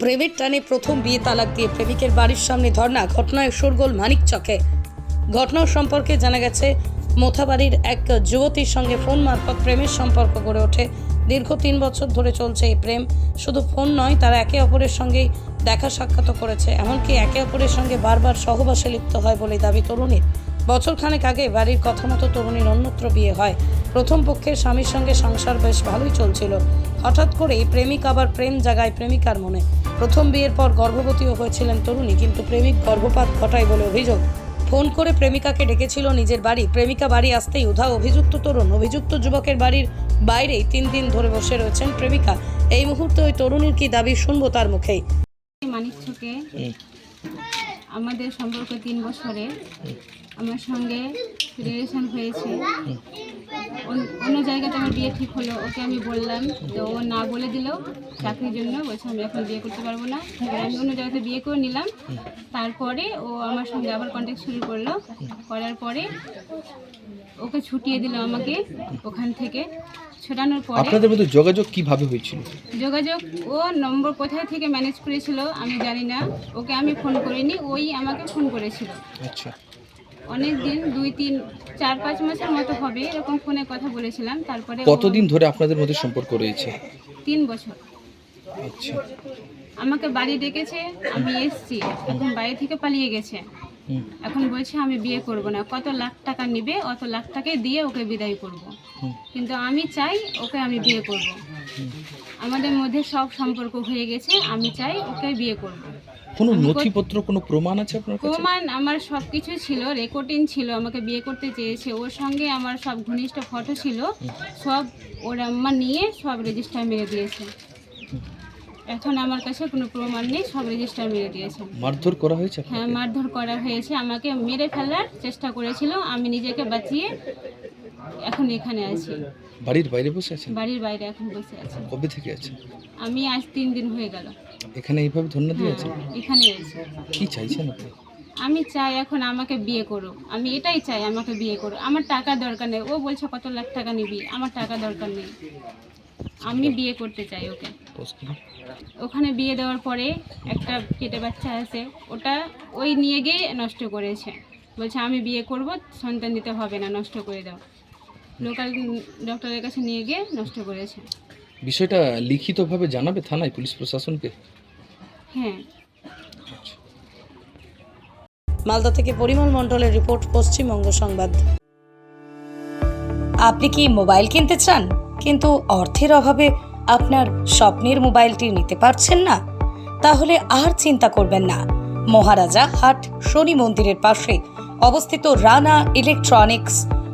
প্রেমের টানে প্রথম বিয়ে তালাক দিয়ে প্রেমিকের বাড়ির সামনে ধর্ণা, ঘটনায় শোরগোল মানিক চকে। ঘটনার সম্পর্কে জানা গেছে, মোথাবাড়ির এক যুবতীর সঙ্গে ফোন মারফত প্রেমের সম্পর্ক গড়ে ওঠে। দীর্ঘ তিন বছর ধরে চলছে এই প্রেম। শুধু ফোন নয়, তারা একে অপরের সঙ্গেই দেখা সাক্ষাৎ করেছে। এমনকি একে অপরের সঙ্গে বারবার সহবাসে লিপ্ত হয় বলে দাবি তরুণীর। বছর খানেক আগে বাড়ির কথা মতো তরুণীর অন্যত্র বিয়ে হয়। প্রথম পক্ষের স্বামীর সঙ্গে সংসার বেশ ভালোই চলছিল। হঠাৎ করেই প্রেমিক আবার প্রেম জাগায় প্রেমিকার মনে। প্রথম বিয়ের পর গর্ভবতীও হয়েছিলেন তরুণী কিন্তু প্রেমিক গর্ভপাত ঘটায় বলে অভিযোগ। ফোন করে প্রেমিকাকে ডেকেছিল নিজের বাড়ি। প্রেমিকা বাড়ি আসতেই উধা অভিযুক্ত তরুণ। অভিযুক্ত যুবকের বাড়ির বাইরেই তিন দিন ধরে বসে রয়েছেন প্রেমিকা। এই মুহূর্তে ওই তরুণীর কি দাবি শুনব তার মুখেই। মানিক ছকে আমাদের সম্পর্ক তিন বছরে আমার সঙ্গে রিলেশন হয়েছে। অন- অন্য জায়গাতে আমার বিয়ে ঠিক হলো ওকে আমি বললাম তো ও না বলে দিল চাকরির জন্য বলছে আমি এখন বিয়ে করতে পারব না। এবার আমি অন্য জায়গাতে বিয়ে করে নিলাম। তারপরে ও আমার সঙ্গে আবার কন্ট্যাক্ট শুরু করল। করার পরে ওকে ছুটিয়ে দিল আমাকে ওখান থেকে। ছোটানোর পরে আপনাদের মধ্যে যোগাযোগ কীভাবে হয়েছিল? যোগাযোগ ও নম্বর কোথায় থেকে ম্যানেজ করেছিল আমি জানি না। ওকে আমি ফোন করিনি ওই আমাকে ফোন করেছিল। আচ্ছা। অনেক দিন দুই তিন চার পাঁচ মাসের মতো হবে এরকম ফোনে কথা বলেছিলাম তারপরে ও কতদিন ধরে আপনাদের মধ্যে সম্পর্ক রয়েছে? তিন বছর। আচ্ছা। আমাকে বাড়ি ডেকেছে আমি এসছি এখন বাড়ি থেকে পালিয়ে গেছে। হুম, এখন বলছে আমি বিয়ে করব না কত লাখ টাকা নিবে অত লাখ টাকায় দিয়ে ওকে বিদায় করব। হুম, কিন্তু আমি চাই ওকে আমি বিয়ে করব। আমাদের মধ্যে সব সম্পর্ক হয়ে গেছে আমি চাই ওকে বিয়ে করব। কোনো নথিপত্র কোনো প্রমাণ আছে আপনার কাছে? প্রমাণ আমার সব কিছু ছিল রেকর্ডিং ছিল আমাকে বিয়ে করতে চেয়েছে। ওর সঙ্গে আমার সব ঘনিষ্ঠ ফটো ছিল সব ওর আম্মা নিয়ে সব রেজিস্টার মেরে দিয়েছে। এখন আমার কাছে কোনো প্রমাণ নেই সব রেজিস্টার মেরে দিয়েছে। মারধর করা হয়েছে হ্যাঁ? মারধর করা হয়েছে। আমাকে মেরে ফেলার চেষ্টা করেছিল আমি নিজেকে বাঁচিয়ে এখন এখানে আছি। বাড়ির বাইরে বসে আছেন? বাড়ির বাইরে এখন বসে আছি। কবে থেকে আছেন? আমি আজ তিন দিন হয়ে গেল। এখানে এইভাবে ধন্য দিয়ে আছেন? হ্যাঁ, এখানে আছি। কি চাইছেন আপনি? আমি চাই এখন আমাকে বিয়ে করো আমি এটাই চাই আমাকে বিয়ে করো আমার টাকা দরকার নেই। ও বলছে কত লাখ টাকা নিবি? আমার টাকা দরকার নেই। আমি বিয়ে করতে চাই ওকে। ওখানে বিয়ে দেওয়ার পরে একটা পেটে বাচ্চা আছে। ওটা ওই নিয়ে গিয়ে নষ্ট করেছে। বলছে আমি বিয়ে করব সন্তান দিতে হবে না নষ্ট করে দাও। লোকাল ডক্টরের কাছে নিয়ে গিয়ে নষ্ট করেছে। বিষয়টা লিখিতভাবে জানাবে থানায় পুলিশ প্রশাসনকে? হ্যাঁ। মালদা থেকে পরিমল মণ্ডলের রিপোর্ট পশ্চিমবঙ্গ সংবাদ। আপনি কি মোবাইল কিনতে চান? কিন্তু অর্থের অভাবে আপনার স্বপ্নের মোবাইলটি নিতে পারছেন না? তাহলে আর চিন্তা করবেন না। মহারাজা হাট শনি মন্দিরের পাশে অবস্থিত রানা ইলেকট্রনিক্স